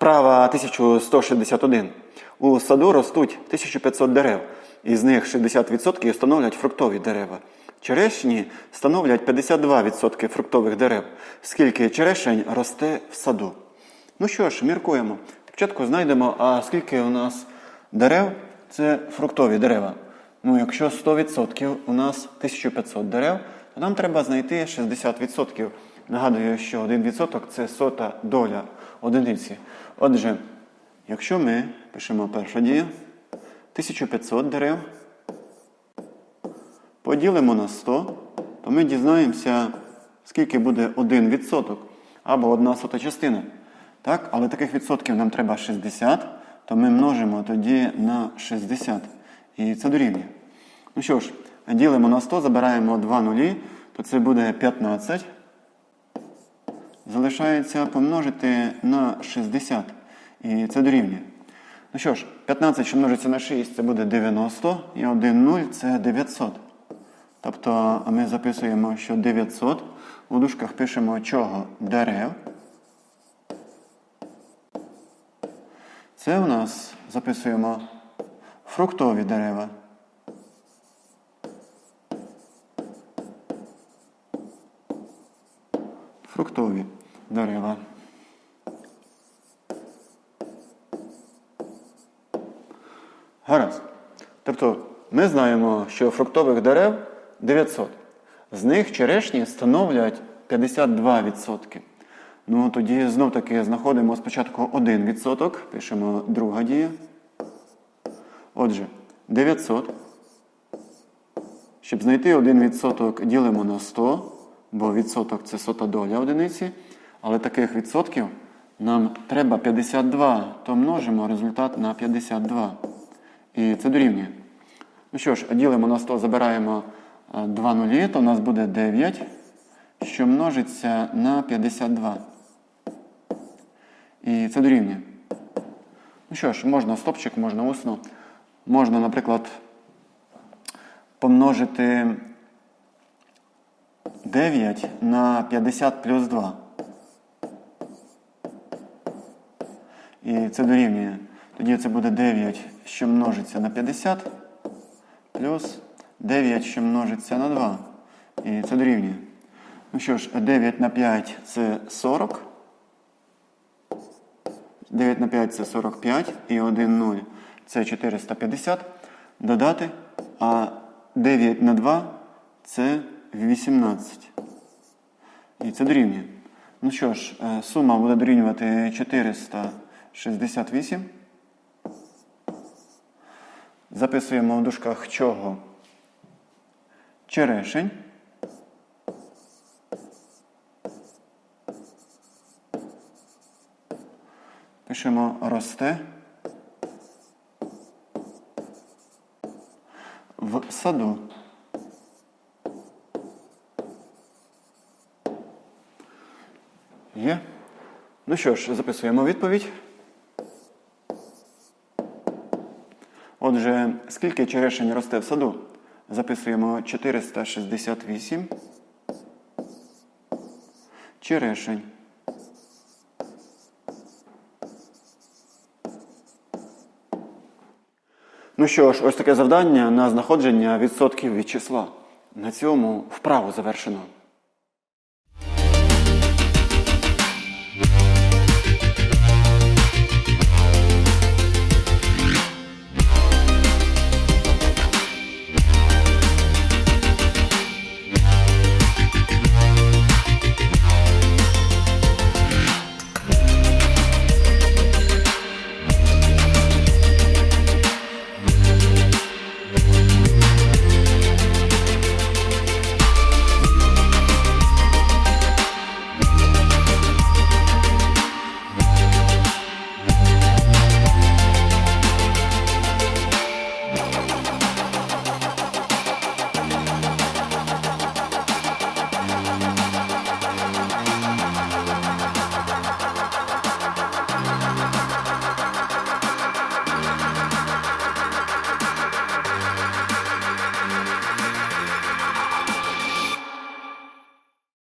Вправа 1161. У саду ростуть 1500 дерев. Із них 60% становлять фруктові дерева. Черешні становлять 52% фруктових дерев. Скільки черешень росте в саду? Ну що ж, міркуємо. Спочатку знайдемо, а скільки у нас дерев це фруктові дерева. Ну, якщо 100% у нас 1500 дерев, то нам треба знайти 60%. Нагадую, що 1% це сота доля одиниці. Отже, якщо ми пишемо перша дія, 1500 дерев поділимо на 100, то ми дізнаємося, скільки буде 1% або одна сота частина. Так? Але таких відсотків нам треба 60, то ми множимо тоді на 60. І це дорівнює. Ну що ж, ділимо на 100, забираємо 2 нулі, то це буде 15. Залишається помножити на 60. І це дорівнює. Ну що ж, 15, що множиться на 6, це буде 90, і 1 0 це 900. Тобто ми записуємо, що 900 у дужках пишемо чого? Дерев. Це у нас записуємо фруктові дерева. Фруктові дерева. Гаразд. Тобто ми знаємо, що фруктових дерев 900. З них черешні становлять 52%. Ну, тоді знов таки знаходимо спочатку 1%, пишемо друга дія. Отже, 900. Щоб знайти 1% ділимо на 100, бо відсоток це сота доля одиниці. Але таких відсотків нам треба 52, то множимо результат на 52. І це дорівнює. Ну що ж, ділимо на 100, забираємо 2 нулі, то у нас буде 9, що множиться на 52. І це дорівнює. Ну що ж, можна стопчик, можна усно. Можна, наприклад, помножити 9 на 50 плюс 2. І це дорівнює. Тоді це буде 9, що множиться на 50, плюс 9, що множиться на 2. І це дорівнює. Ну що ж, 9 на 5 це 40. 9 на 5 це 45 і 1 0 це 450. Додати. А 9 на 2 це 18. І це дорівнює. Ну що ж, е, сума буде дорівнювати 468. Записуємо в дужках чого? Черешень. Пишемо росте в саду. Є? Ну що ж, записуємо відповідь. Отже, скільки черешень росте в саду? Записуємо 468 черешень. Ну що ж, ось таке завдання на знаходження відсотків від числа. На цьому вправу завершено.